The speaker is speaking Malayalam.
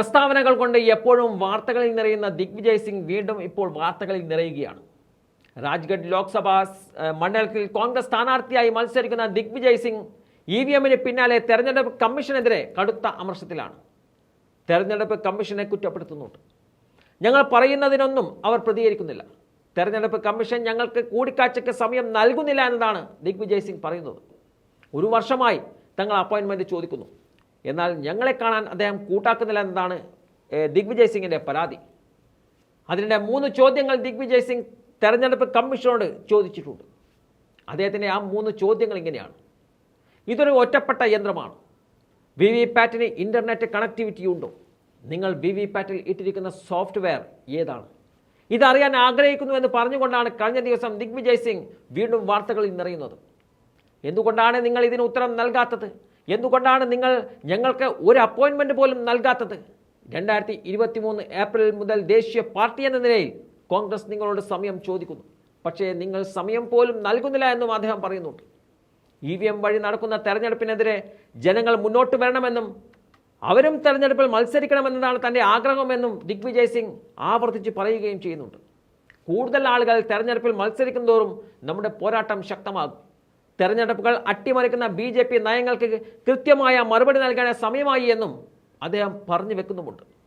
പ്രസ്താവനകൾ കൊണ്ട് എപ്പോഴും വാർത്തകളിൽ നിറയുന്ന ദിഗ്വിജയ് സിംഗ് വീണ്ടും ഇപ്പോൾ വാർത്തകളിൽ നിറയുകയാണ്. രാജ്ഗഡ് ലോക്സഭാ മണ്ഡലത്തിൽ കോൺഗ്രസ് സ്ഥാനാർത്ഥിയായി മത്സരിക്കുന്ന ദിഗ്വിജയ് സിംഗ് ഇ വി എമ്മിന് പിന്നാലെ തെരഞ്ഞെടുപ്പ് കമ്മീഷനെതിരെ കടുത്ത അമർഷത്തിലാണ്. തെരഞ്ഞെടുപ്പ് കമ്മീഷനെ കുറ്റപ്പെടുത്തുന്നുണ്ട്. ഞങ്ങൾ പറയുന്നതിനൊന്നും അവർ പ്രതികരിക്കുന്നില്ല. തെരഞ്ഞെടുപ്പ് കമ്മീഷൻ ഞങ്ങൾക്ക് കൂടിക്കാഴ്ചയ്ക്ക് സമയം നൽകുന്നില്ല എന്നതാണ് ദിഗ്വിജയ് സിംഗ് പറയുന്നത്. ഒരു വർഷമായി തങ്ങൾ അപ്പോയിൻമെന്റ് ചോദിക്കുന്നു. എന്നാൽ ഞങ്ങളെ കാണാൻ അദ്ദേഹം കൂട്ടാക്കുന്നില്ല എന്നതാണ് ദിഗ്വിജയ് സിംഗിന്റെ പരാതി. അതിന്റെ മൂന്ന് ചോദ്യങ്ങൾ ദിഗ്വിജയ് സിംഗ് തെരഞ്ഞെടുപ്പ് കമ്മീഷനോട് ചോദിച്ചിട്ടുണ്ട്. അദ്ദേഹത്തിന്റെ ആ മൂന്ന് ചോദ്യങ്ങൾ ഇങ്ങനെയാണ്. ഇതൊരു ഒറ്റപ്പെട്ട യന്ത്രമാണ്. വി വി പാറ്റിന് ഇന്റർനെറ്റ് കണക്ടിവിറ്റി ഉണ്ടോ? നിങ്ങൾ വി വി പാറ്റിൽ ഇട്ടിരിക്കുന്ന സോഫ്റ്റ്വെയർ ഏതാണ്? ഇതറിയാൻ ആഗ്രഹിക്കുന്നു എന്ന് പറഞ്ഞുകൊണ്ടാണ് കഴിഞ്ഞ ദിവസം ദിഗ്വിജയ് സിംഗ് വീണ്ടും വാർത്തകളിൽ നിറയുന്നത്. എന്തുകൊണ്ടാണ് നിങ്ങൾ ഇതിന് ഉത്തരം നൽകാത്തത്? എന്തുകൊണ്ടാണ് നിങ്ങൾ ഞങ്ങൾക്ക് ഒരു അപ്പോയിൻമെന്റ് പോലും നൽകാത്തത്? രണ്ടായിരത്തി ഇരുപത്തി മൂന്ന് ഏപ്രിൽ മുതൽ ദേശീയ പാർട്ടി എന്ന നിലയിൽ കോൺഗ്രസ് നിങ്ങളോട് സമയം ചോദിക്കുന്നു. പക്ഷേ നിങ്ങൾ സമയം പോലും നൽകുന്നില്ല എന്നും അദ്ദേഹം പറയുന്നുണ്ട്. ഇ വി എം വഴി നടക്കുന്ന തെരഞ്ഞെടുപ്പിനെതിരെ ജനങ്ങൾ മുന്നോട്ട് വരണമെന്നും അവരും തെരഞ്ഞെടുപ്പിൽ മത്സരിക്കണമെന്നതാണ് തന്റെ ആഗ്രഹമെന്നും ദിഗ്വിജയ് സിംഗ് ആവർത്തിച്ച് പറയുകയും ചെയ്യുന്നുണ്ട്. കൂടുതൽ ആളുകൾ തെരഞ്ഞെടുപ്പിൽ മത്സരിക്കുന്നതോറും നമ്മുടെ പോരാട്ടം ശക്തമാകും. തെരഞ്ഞെടുപ്പുകൾ അട്ടിമറിക്കുന്ന ബി ജെ പി നയങ്ങൾക്ക് കൃത്യമായ മറുപടി നൽകേണ്ട സമയമായി എന്നും അദ്ദേഹം പറഞ്ഞു വെക്കുന്നുമുണ്ട്.